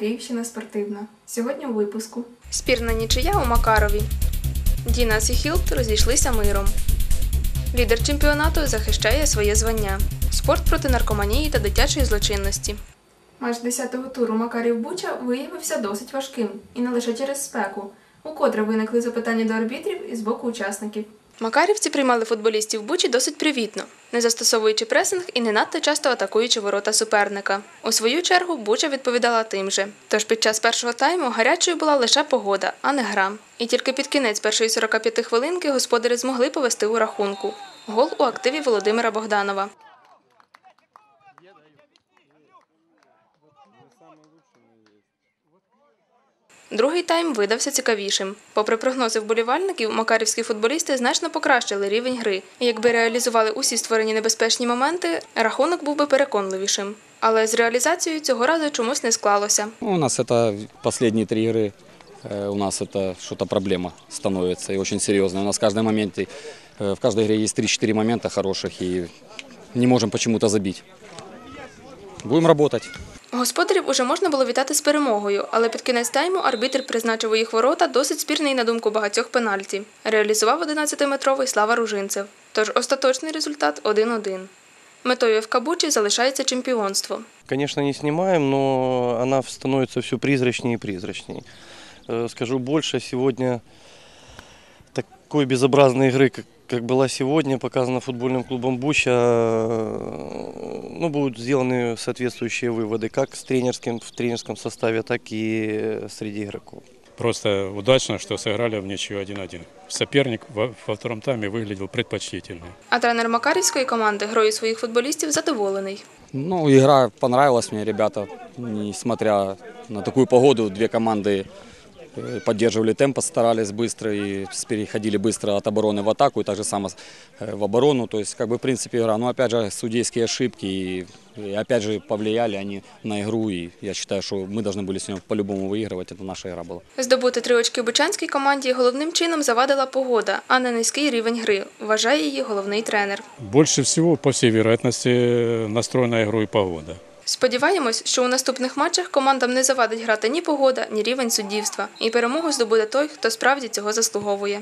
Київщина спортивна. Сьогодні у випуску. Спірна нічия у Макарові. Дінас і Хілт розійшлися миром. Лідер чемпіонату захищає своє звання. Спорт проти наркоманії та дитячої злочинності. Матч 10-го туру Макарів Буча виявився досить важким і не лише через спеку. Укотре виникли запитання до арбітрів і з боку учасників. Макарівці приймали футболістів Бучі досить привітно, не застосовуючи пресинг і не надто часто атакуючи ворота суперника. У свою чергу Буча відповідала тим же. Тож під час першого тайму гарячою була лише погода, а не гра. І тільки під кінець першої 45 хвилинки господарі змогли повести у рахунку. Гол у активі Володимира Богданова. Другий тайм видався цікавішим. Попри прогнози вболівальників, макарівські футболісти значно покращили рівень гри. І якби реалізували усі створені небезпечні моменти, рахунок був би переконливішим. Але з реалізацією цього разу чомусь не склалося. Ну, У нас это последние три игры, э, у нас это что-то проблема становится и очень серьезная. У нас в каждом моменте, э, в каждой игре есть 3-4 момента хороших и не можем почему-то забить. Будем работать. Господарів уже можна було вітати з перемогою, але під кінець тайму арбітр призначив у їх ворота досить спірний на думку багатьох пенальті. Реалізував 11-метровий Слава Ружинцев. Тож остаточний результат 1-1. Метою ФК Бучі залишається чемпіонство. Конечно, не снимаем, но она становится все призрачнее и призрачнее. Э, Скажу больше, сегодня такой безобразной игры, как, как была сегодня, показана футбольным клубом Буча, э, ну, будут сделаны соответствующие выводы, как с тренерским, в тренерском составе, так и среди игроков. Просто удачно, что сыграли в ничью 1-1. Соперник во, во втором тайме выглядел предпочтительнее. А тренер Макарівської команди грою своїх футболістів задоволений. Ну, игра понравилась мне, ребята, несмотря на такую погоду, две команды э, поддерживали темп, старались быстро и с- переходили быстро от обороны в атаку и так же само э, в оборону. То есть, как бы, в принципе, игра. Но, опять же, судейские ошибки и, и опять же, повлияли они на игру. И я считаю, что мы должны были сегодня по-любому выигрывать. Это наша игра была. Здобути три очки бучанській команді головним чином завадила погода, а не низький рівень гри, вважає її головний тренер. Больше всего, по всей вероятности, настроена на игру и погода. Сподіваємось, що у наступних матчах командам не завадить грати ні погода, ні рівень суддівства, і перемогу здобуде той, хто справді цього заслуговує.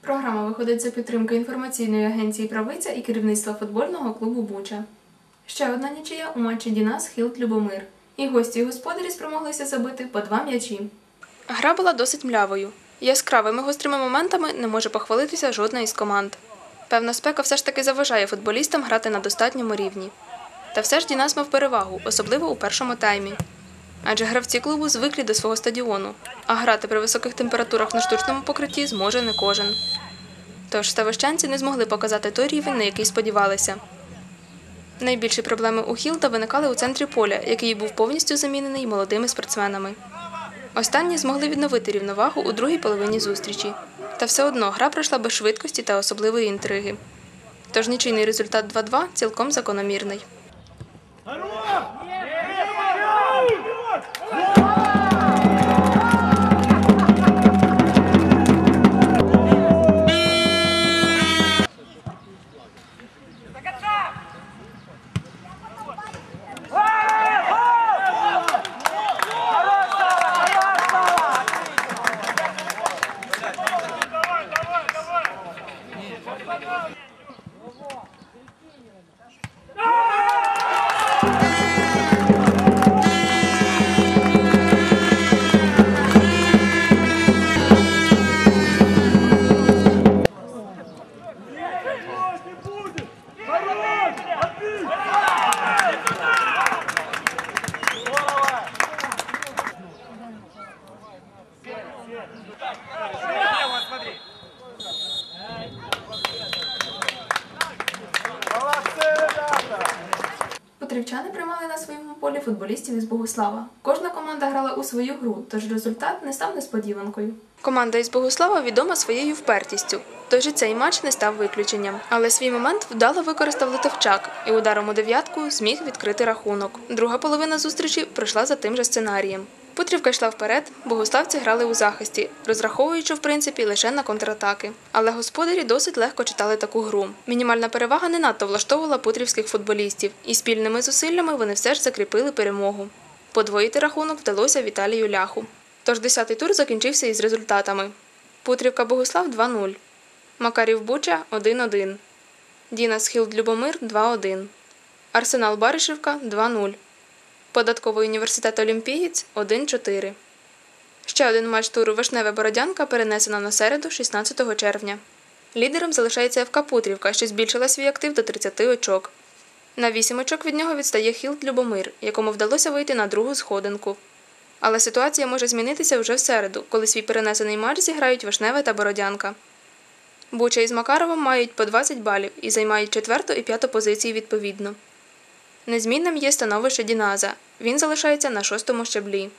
Програма виходить за підтримки інформаційної агенції Правиця і керівництва футбольного клубу Буча. Ще одна нічия у матчі Дінас Хілт Любомир. І гості і господарі спромоглися забити по два м'ячі. Гра була досить млявою. Яскравими гострими моментами не може похвалитися жодна із команд. Певна спека все ж таки заважає футболістам грати на достатньому рівні. Та все ж Дінас мав перевагу, особливо у першому таймі. Адже гравці клубу звиклі до свого стадіону, а грати при високих температурах на штучному покритті зможе не кожен. Тож ставищанці не змогли показати той рівень, на який сподівалися. Найбільші проблеми у Хілта виникали у центрі поля, який був повністю замінений молодими спортсменами. Останні змогли відновити рівновагу у другій половині зустрічі. Та все одно гра пройшла без швидкості та особливої інтриги. Тож нічийний результат 2-2 цілком закономірний. Петрівчани приймали на своєму полі футболістів із Богослава. Кожна команда грала у свою гру, тож результат не став несподіванкою. Команда із Богослава відома своєю впертістю. Тож і цей матч не став виключенням. Але свій момент вдало використав Литовчак і ударом у дев'ятку зміг відкрити рахунок. Друга половина зустрічі пройшла за тим же сценарієм. Путрівка йшла вперед, богославці грали у захисті, розраховуючи, в принципі, лише на контратаки. Але господарі досить легко читали таку гру. Мінімальна перевага не надто влаштовувала путрівських футболістів, і спільними зусиллями вони все ж закріпили перемогу. Подвоїти рахунок вдалося Віталію Ляху. Тож 10-й тур закінчився із результатами. Путрівка Богослав 2-0. Макарів Буча 1-1. Дінас Хілд Любомир 2-1. Арсенал Баришівка 2-0. Податковий університет Олімпієць 1-4. Ще один матч туру Вишневе Бородянка перенесено на середу 16 червня. Лідером залишається ФК Путрівка, що збільшила свій актив до 30 очок. На 8 очок від нього відстає Хілд Любомир, якому вдалося вийти на другу сходинку. Але ситуація може змінитися вже в середу, коли свій перенесений матч зіграють Вишневе та Бородянка. Буча із Макаровим мають по 20 балів і займають четверту і п'яту позиції відповідно. Незмінним є становище Діназа. Він залишається на шостому щаблі.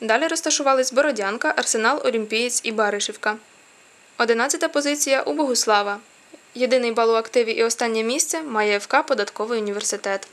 Далі розташувались Бородянка, Арсенал, Олімпієць і Баришівка. Одинадцята позиція у Богуслава. Єдиний бал у активі і останнє місце має ФК Податковий університет.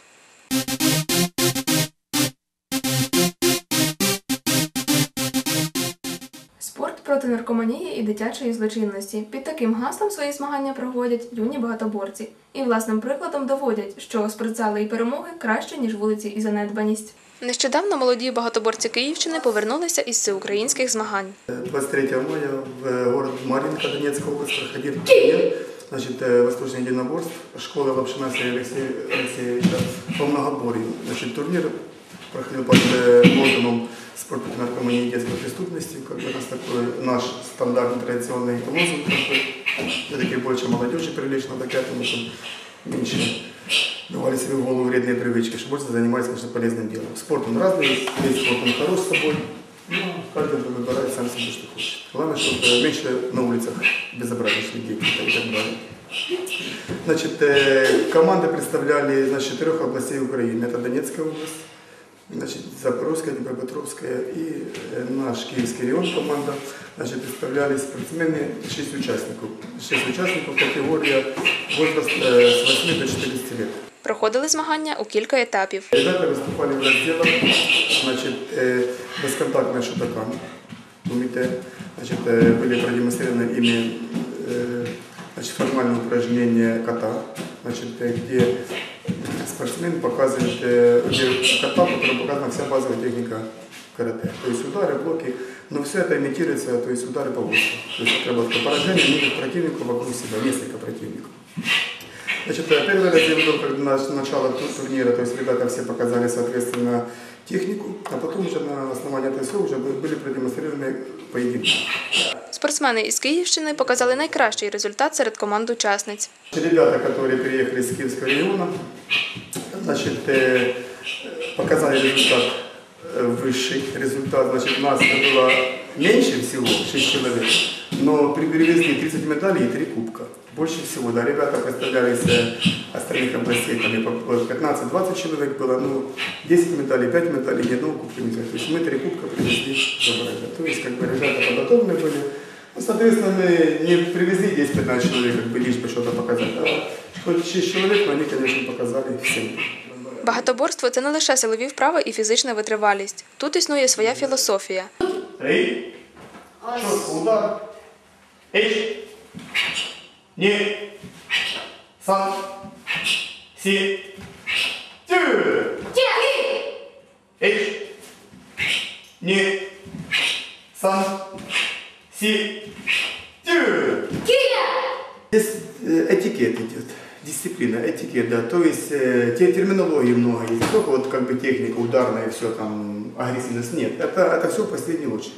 проти наркоманії і дитячої злочинності. Під таким гаслом свої змагання проводять юні багатоборці і власним прикладом доводять, що спортзали і перемоги краще, ніж вулиці і занедбаність. Нещодавно молоді багатоборці Київщини повернулися із всеукраїнських змагань. 23 мая в э, город Маринка Донецкая область проходил турнир значит, э, восточное единоборств школы Лапшина Сергея Алексея Алексеевича по многоборью. Значит, турнир проходил под э, лозунгом «Спорт против наркомании и детской преступности». Как бы у нас такой наш стандартный традиционный лозунг. Такой. Все-таки больше молодежи привлечь надо к этому, чтобы меньше давали себе в голову вредные привычки, чтобы больше занимались, конечно, полезным делом. Спорт он разный, весь спорт он хорош с собой, ну, каждый выбирает сам себе, что хочет. Главное, чтобы меньше на улицах безобразных людей и так далее. Значит, э, команды представляли значит, четырех областей Украины. Это Донецкая область, значит, Запорожская, Днепропетровская и э, наш Киевский район команда. Значит, представляли спортсмены, 6 участников. 6 участников, категория возраст э, с 8 до 14 лет. Проходили змагання у кілька етапів. Ребята выступали в разделах, значит, э, бесконтактные шутакан, умите, значит, э, были продемонстрированы ими э, значит, формальные упражнения кота, значит, э, где спортсмен показывает, э, где кота, в котором показана вся базовая техника карате. То есть удары, блоки, но все это имитируется, то есть удары по воздуху. То есть отработка поражения неких противников вокруг себя, несколько противников. Значит, э, первый раздел был как на- начало ту- турнира, то есть ребята все показали, соответственно, технику, а потом уже на основании этого всего уже бы- были продемонстрированы поединки. Спортсмени із Київщини показали найкращий результат серед команд учасниць. Ребята, которые переехали с Киевского района, значит, э, показали результат, э, высший результат. Значит, нас было меньше всего, 6 человек, но при- привезли 30 медалей и 3 кубка. Больше всего, да, ребята представлялись э, остальных областей, там и по- по 15-20 человек было, ну, 10 медалей, 5 медалей, ни одного кубка не взяли. То есть мы 3 кубка привезли забрали. То есть, как бы, ребята подготовлены были. Ну, соответственно, мы не привезли 10-15 человек, как бы, лишь бы что-то показать, а хоть 6 человек, но они, показали всем. Багатоборство це не лише силові вправи і фізична витривалість. Тут існує своя філософія. Три. Удар. Эйч. Ні. Сам. Си. Дисциплина, этикет, да. То есть э, те терминологии много есть. Не только вот как бы техника ударная, все там, агрессивность. Нет, это, это все в последнюю очередь.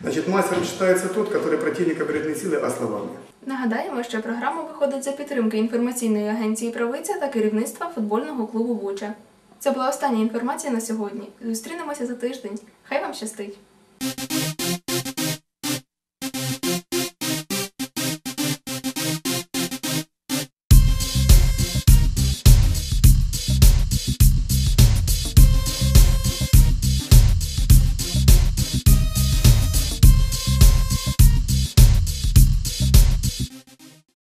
Значит, мастером считается тот, который противника берет не силой, а словами. Нагадаємо, що програма виходить за підтримки інформаційної агенції Правиця та керівництва футбольного клубу Буча. Це була остання інформація на сьогодні. Зустрінемося за тиждень. Хай вам щастить!